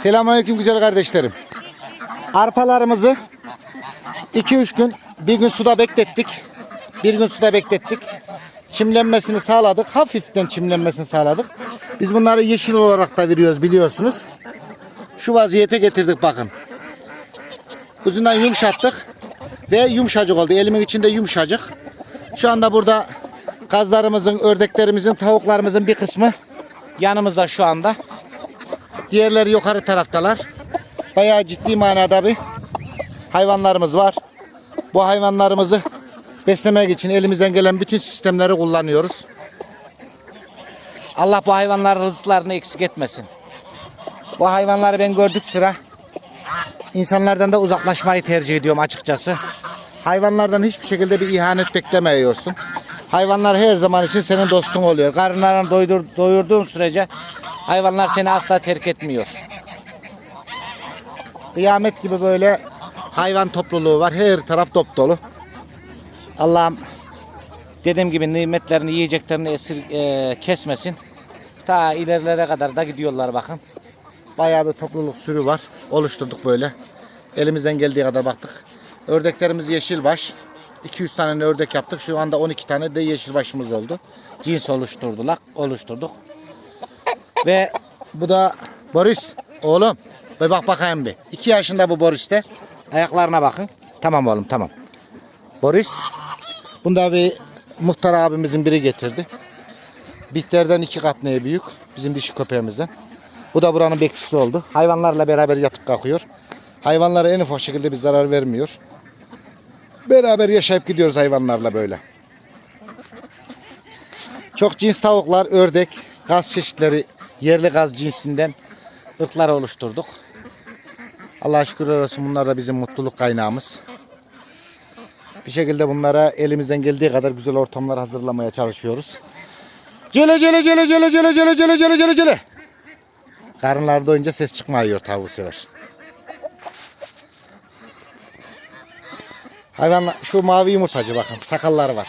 Selamünaleyküm güzel kardeşlerim. Arpalarımızı 2-3 gün bir gün suda beklettik. Bir gün suda beklettik. Çimlenmesini sağladık. Hafiften çimlenmesini sağladık. Biz bunları yeşil olarak da veriyoruz biliyorsunuz. Şu vaziyete getirdik bakın. Uzundan yumuşattık ve yumuşacık oldu. Elimin içinde yumuşacık. Şu anda burada kazlarımızın, ördeklerimizin, tavuklarımızın bir kısmı yanımızda şu anda. Diğerleri yukarı taraftalar. Bayağı ciddi manada bir hayvanlarımız var. Bu hayvanlarımızı beslemek için elimizden gelen bütün sistemleri kullanıyoruz. Allah bu hayvanların rızıklarını eksik etmesin. Bu hayvanları ben gördük sıra insanlardan da uzaklaşmayı tercih ediyorum açıkçası. Hayvanlardan hiçbir şekilde bir ihanet beklemiyorsun. Hayvanlar her zaman için senin dostun oluyor. Karınlarını doydur, doyurduğun sürece hayvanlar seni asla terk etmiyor. Kıyamet gibi böyle hayvan topluluğu var. Her taraf dop dolu. Allah'ım dediğim gibi nimetlerini, yiyeceklerini esir, e, kesmesin. Ta ilerilere kadar da gidiyorlar bakın. Bayağı bir topluluk sürü var. Oluşturduk böyle. Elimizden geldiği kadar baktık. Ördeklerimiz yeşilbaş. 200 tane ördek yaptık. Şu anda 12 tane de yeşilbaşımız oldu. Cins oluşturdular, oluşturduk. Ve bu da Boris. Oğlum. Bir bak bakayım bir. 2 yaşında bu Boris de. Ayaklarına bakın. Tamam oğlum tamam. Boris. Bunda bir muhtar abimizin biri getirdi. Bihter'den iki kat neye büyük. Bizim dişi köpeğimizden. Bu da buranın bekçisi oldu. Hayvanlarla beraber yatıp kalkıyor. Hayvanlara en ufak şekilde bir zarar vermiyor. Beraber yaşayıp gidiyoruz hayvanlarla böyle. Çok cins tavuklar, ördek, gaz çeşitleri, yerli gaz cinsinden ırklar oluşturduk. Allah'a şükürler olsun bunlar da bizim mutluluk kaynağımız. Bir şekilde bunlara elimizden geldiği kadar güzel ortamlar hazırlamaya çalışıyoruz. Cele cele cele cele cele cele cele cele cele cele. Karınları doyunca ses çıkmıyor tavuğu sever. Hayvan şu mavi yumurtacı bakın sakalları var.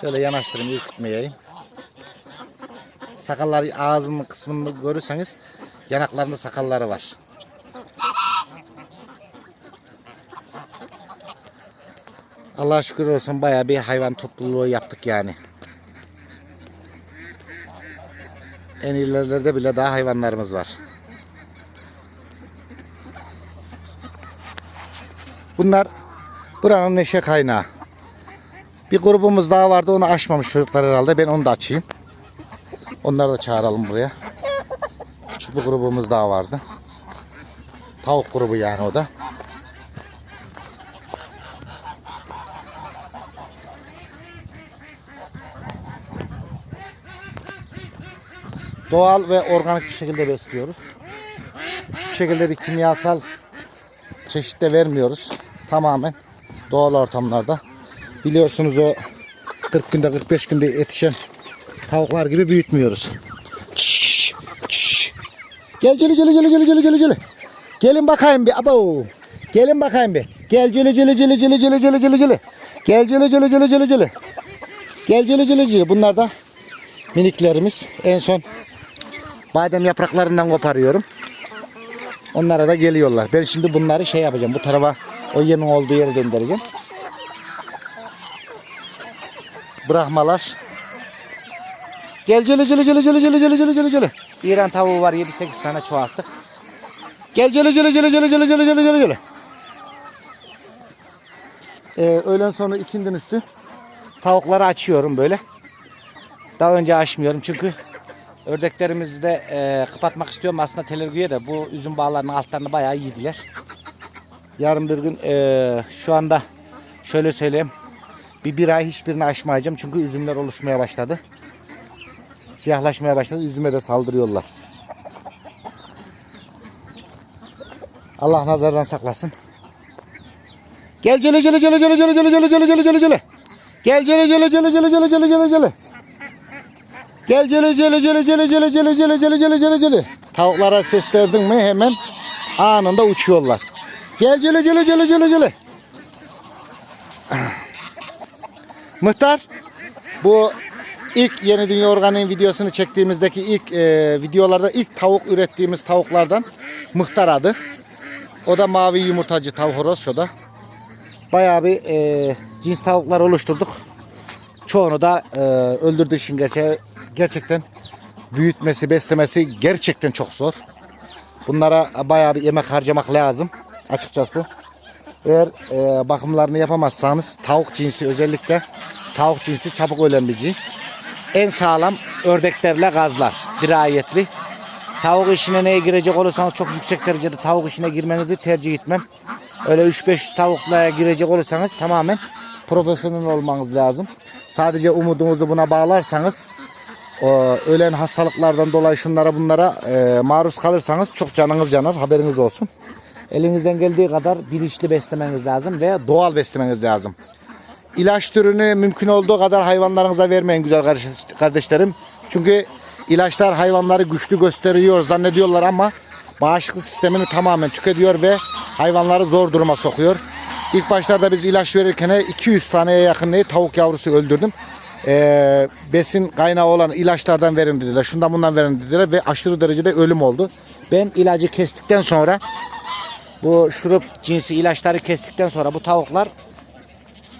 Şöyle yanaştırayım ürkütmeyeyim. Sakalları ağzının kısmını görürseniz yanaklarında sakalları var. Allah'a şükür olsun bayağı bir hayvan topluluğu yaptık yani. En ilerilerde bile daha hayvanlarımız var. Bunlar buranın neşe kaynağı. Bir grubumuz daha vardı onu açmamış çocuklar herhalde. Ben onu da açayım. Onları da çağıralım buraya. Küçük bir grubumuz daha vardı. Tavuk grubu yani o da. Doğal ve organik bir şekilde besliyoruz. Hiçbir şekilde bir kimyasal çeşit de vermiyoruz. Tamamen doğal ortamlarda. Biliyorsunuz o 40 günde 45 günde yetişen tavuklar gibi büyütmüyoruz. Gel gel gel gel gel gel gel gel. Gelin bakayım bir abo. Gelin bakayım bir. Gel gel gel gel gel gel gel gel gel. Gel gel gel gel gel gel. Gel gel gel gel. Bunlar da miniklerimiz. En son badem yapraklarından koparıyorum. Onlara da geliyorlar. Ben şimdi bunları şey yapacağım. Bu tarafa o yemin olduğu yere göndereceğim. Bırakmalar. Gel cele cele cele cele cele cele cele cele cele. İran tavuğu var 7-8 tane çoğalttık. Gel cele cele cele cele cele cele cele cele cele. Ee, öğlen sonra ikindin üstü tavukları açıyorum böyle. Daha önce açmıyorum çünkü ördeklerimizi de e, kapatmak istiyorum. Aslında telergüye de bu üzüm bağlarının altlarını bayağı yediler. Yarın bir gün e, şu anda şöyle söyleyeyim. Bir bir ay hiçbirini açmayacağım çünkü üzümler oluşmaya başladı. Siyahlaşmaya başladı. Üzüme de saldırıyorlar. Allah nazardan saklasın. Gel cele cele cele cele cele cele cele cele cele cele cele. Gel cele cele cele cele cele cele cele cele. Gel cele cele cele cele cele cele cele cele cele cele. Tavuklara ses verdin mi hemen anında uçuyorlar. Gel cele cele cele cele cele. Muhtar bu ilk Yeni Dünya Organik videosunu çektiğimizdeki ilk e, videolarda ilk tavuk ürettiğimiz tavuklardan Mıhtar adı. O da mavi yumurtacı tavuk horoz şu da. Bayağı bir e, cins tavuklar oluşturduk. Çoğunu da e, öldürdü işin gerçeği. Gerçekten büyütmesi, beslemesi gerçekten çok zor. Bunlara bayağı bir yemek harcamak lazım açıkçası. Eğer e, bakımlarını yapamazsanız tavuk cinsi özellikle tavuk cinsi çabuk ölen bir cins. En sağlam ördeklerle gazlar. Dirayetli. Tavuk işine neye girecek olursanız çok yüksek derecede tavuk işine girmenizi tercih etmem. Öyle 3-5 tavukla girecek olursanız tamamen profesyonel olmanız lazım. Sadece umudunuzu buna bağlarsanız ölen hastalıklardan dolayı şunlara bunlara e, maruz kalırsanız çok canınız yanar haberiniz olsun. Elinizden geldiği kadar bilinçli beslemeniz lazım ve doğal beslemeniz lazım. İlaç türünü mümkün olduğu kadar hayvanlarınıza vermeyin güzel kardeş- kardeşlerim. Çünkü ilaçlar hayvanları güçlü gösteriyor zannediyorlar ama bağışıklık sistemini tamamen tüketiyor ve hayvanları zor duruma sokuyor. İlk başlarda biz ilaç verirken 200 taneye yakın ne tavuk yavrusu öldürdüm. Ee, besin kaynağı olan ilaçlardan verin dediler. Şundan bundan verin dediler ve aşırı derecede ölüm oldu. Ben ilacı kestikten sonra bu şurup cinsi ilaçları kestikten sonra bu tavuklar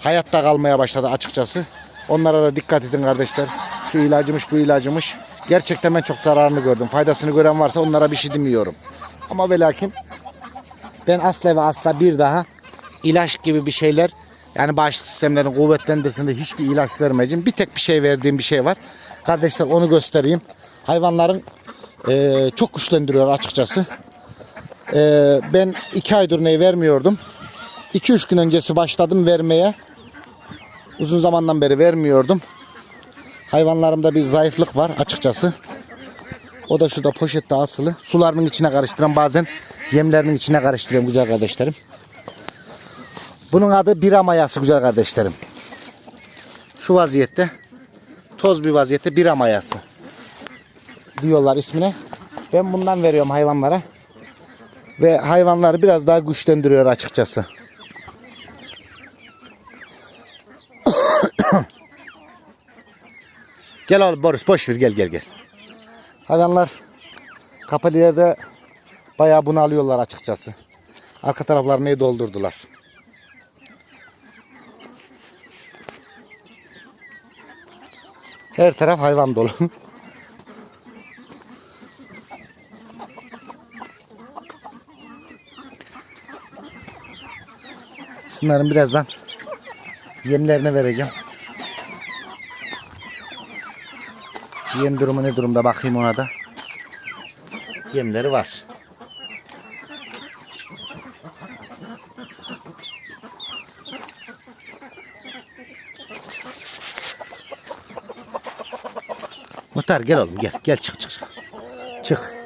hayatta kalmaya başladı açıkçası. Onlara da dikkat edin kardeşler. Şu ilacımış bu ilacımış. Gerçekten ben çok zararını gördüm. Faydasını gören varsa onlara bir şey demiyorum. Ama ve lakin ben asla ve asla bir daha ilaç gibi bir şeyler yani bağışıklık sistemlerin kuvvetlenmesinde hiçbir ilaç vermeyeceğim. Bir tek bir şey verdiğim bir şey var. Kardeşler onu göstereyim. Hayvanların eee, çok güçlendiriyor açıkçası. Eee, ben iki aydır neyi vermiyordum. 2-3 gün öncesi başladım vermeye. Uzun zamandan beri vermiyordum. Hayvanlarımda bir zayıflık var açıkçası. O da şurada poşette asılı. Sularının içine karıştıran bazen yemlerinin içine karıştırıyorum güzel kardeşlerim. Bunun adı bira mayası güzel kardeşlerim. Şu vaziyette toz bir vaziyette bira mayası diyorlar ismine. Ben bundan veriyorum hayvanlara. Ve hayvanları biraz daha güçlendiriyor açıkçası. gel oğlum Boris boş ver gel gel gel. Hayvanlar kapalı yerde bayağı bunu alıyorlar açıkçası. Arka taraflarını doldurdular. Her taraf hayvan dolu. Şunların birazdan yemlerini vereceğim. Yem durumu ne durumda bakayım ona da. Yemleri var. Muhtar gel oğlum gel. Gel çık çık çık. Çık.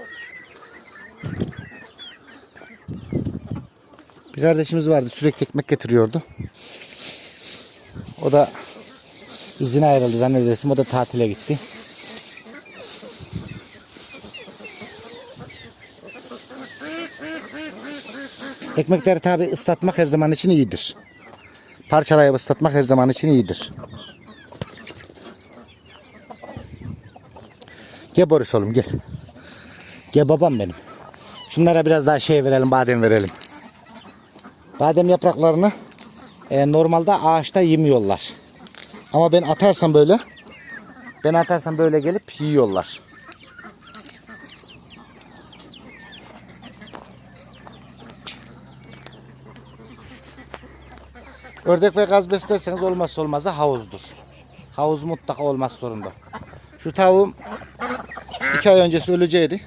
Kardeşimiz vardı sürekli ekmek getiriyordu. O da izine ayrıldı zannedersin. O da tatile gitti. Ekmekleri tabi ıslatmak her zaman için iyidir. Parçalayıp ıslatmak her zaman için iyidir. Gel Boris oğlum gel. Gel babam benim. Şunlara biraz daha şey verelim badem verelim. Badem yapraklarını e, normalde ağaçta yemiyorlar. Ama ben atarsam böyle ben atarsam böyle gelip yiyorlar. Ördek ve gaz beslerseniz olmazsa olmazı havuzdur. Havuz mutlaka olmaz zorunda. Şu tavuğum iki ay öncesi öleceğiydi.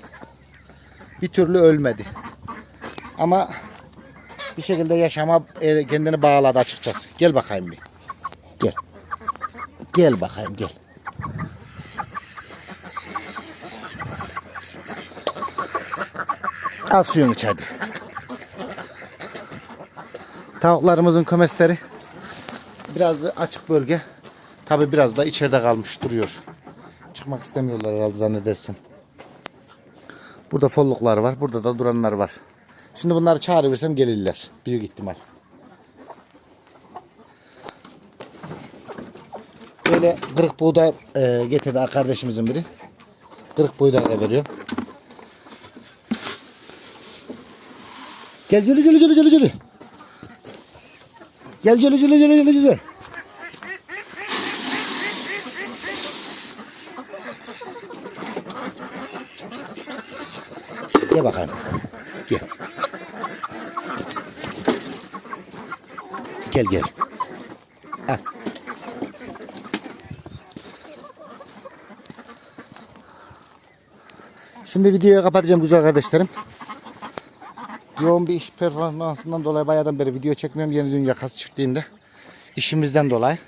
Bir türlü ölmedi. Ama bir şekilde yaşama e, kendini bağladı açıkçası. Gel bakayım bir. Gel. Gel bakayım gel. Al suyunu iç hadi. Tavuklarımızın kümesleri biraz açık bölge. Tabi biraz da içeride kalmış duruyor. Çıkmak istemiyorlar herhalde zannedersin. Burada folluklar var. Burada da duranlar var. Şimdi bunları çağırıversem gelirler. Büyük ihtimal. Şöyle kırık buğday e, getirdi kardeşimizin biri. Kırık buğday da veriyor. Gel cülü cülü cülü cülü cülü. Gel cülü cülü cülü cülü cülü. Gel bakalım. Gel. Gel gel. Ha. Şimdi videoyu kapatacağım güzel kardeşlerim. Yoğun bir iş performansından dolayı bayağıdan beri video çekmiyorum. Yeni Dünya Kas çiftliğinde. işimizden dolayı.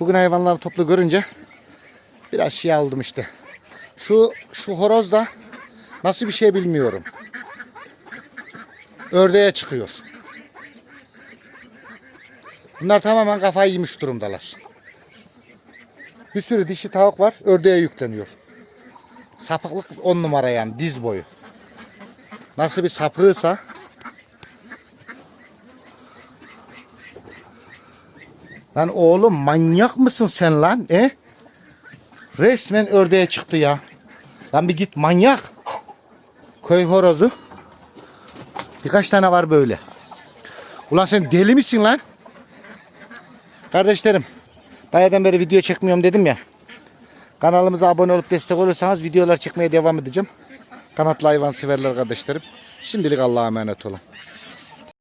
Bugün hayvanları toplu görünce biraz şey aldım işte. Şu şu horoz da nasıl bir şey bilmiyorum. Ördeğe çıkıyor. Bunlar tamamen kafayı yemiş durumdalar. Bir sürü dişi tavuk var. Ördeğe yükleniyor. Sapıklık on numara yani diz boyu. Nasıl bir sapığıysa Lan oğlum manyak mısın sen lan? E? Resmen ördeğe çıktı ya. Lan bir git manyak. Köy horozu. Birkaç tane var böyle. Ulan sen deli misin lan? Kardeşlerim. Bayağıdan beri video çekmiyorum dedim ya. Kanalımıza abone olup destek olursanız videolar çekmeye devam edeceğim. Kanatlı hayvan severler kardeşlerim. Şimdilik Allah'a emanet olun.